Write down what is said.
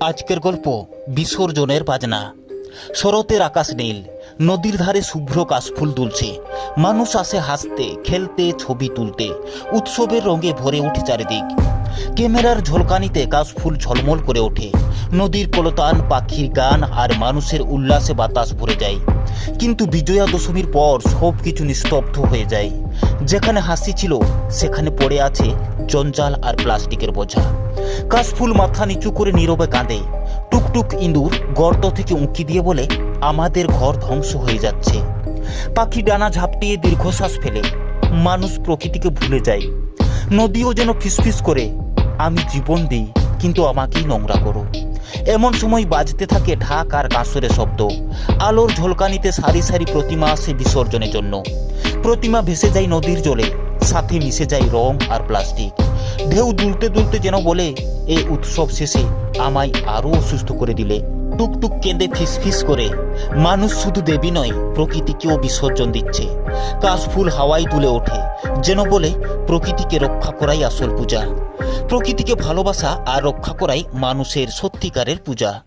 আজকের গল্প বিসর্জনের বাজনা। শরতের আকাশ নীল, নদীর ধারে শুভ্র কাশফুল দুলছে। মানুষ আসে হাসতে, খেলতে, ছবি তুলতে। উৎসবের রঙে ভরে ওঠে চারিদিক। ক্যামেরার ঝলকানিতে কাশফুল ঝলমল করে ওঠে। নদীর কলতান, পাখির গান আর মানুষের উল্লাসে বাতাস ভরে যায়। কিন্তু বিজয়া দশমীর পর সব কিছু নিস্তব্ধ হয়ে যায়। যেখানে হাসি ছিল, সেখানে পড়ে আছে জঞ্জাল আর প্লাস্টিকের বোঝা। কাশফুল মাথা নিচু করে নীরবে কাঁদে। টুকটুক ইঁদুর গর্ত থেকে উঁকি দিয়ে বলে, আমাদের ঘর ধ্বংস হয়ে যাচ্ছে। পাখি ডানা ঝাপটিয়ে দীর্ঘশ্বাস ফেলে। মানুষ প্রকৃতিকে ভুলে যায়। নদীও যেন ফিসফিস করে, আমি জীবন দিই, কিন্তু আমাকেই নোংরা করো। এমন সময় বাজতে থাকে ঢাক আর কাঁসরের শব্দ। আলোর ঝলকানিতে সারি সারি প্রতিমা আসে বিসর্জনের জন্য। প্রতিমা ভেসে যায় নদীর জলে। সাথে মিশে যায় রং আর প্লাস্টিক। ঢেউ দুলতে দুলতে যেন বলে এই উৎসব শেষে আমায় আরও অসুস্থ করে দিলে। টুকটুক কেঁদে ফিসফিস করে। মানুষ শুধু দেবী নয়, প্রকৃতিকেও বিসর্জন দিচ্ছে। কাশফুল হাওয়ায় তুলে ওঠে, যেন বলে, প্রকৃতিকে রক্ষা করাই আসল পূজা। প্রকৃতিকে ভালোবাসা আর রক্ষা করাই মানুষের সত্যিকারের পূজা।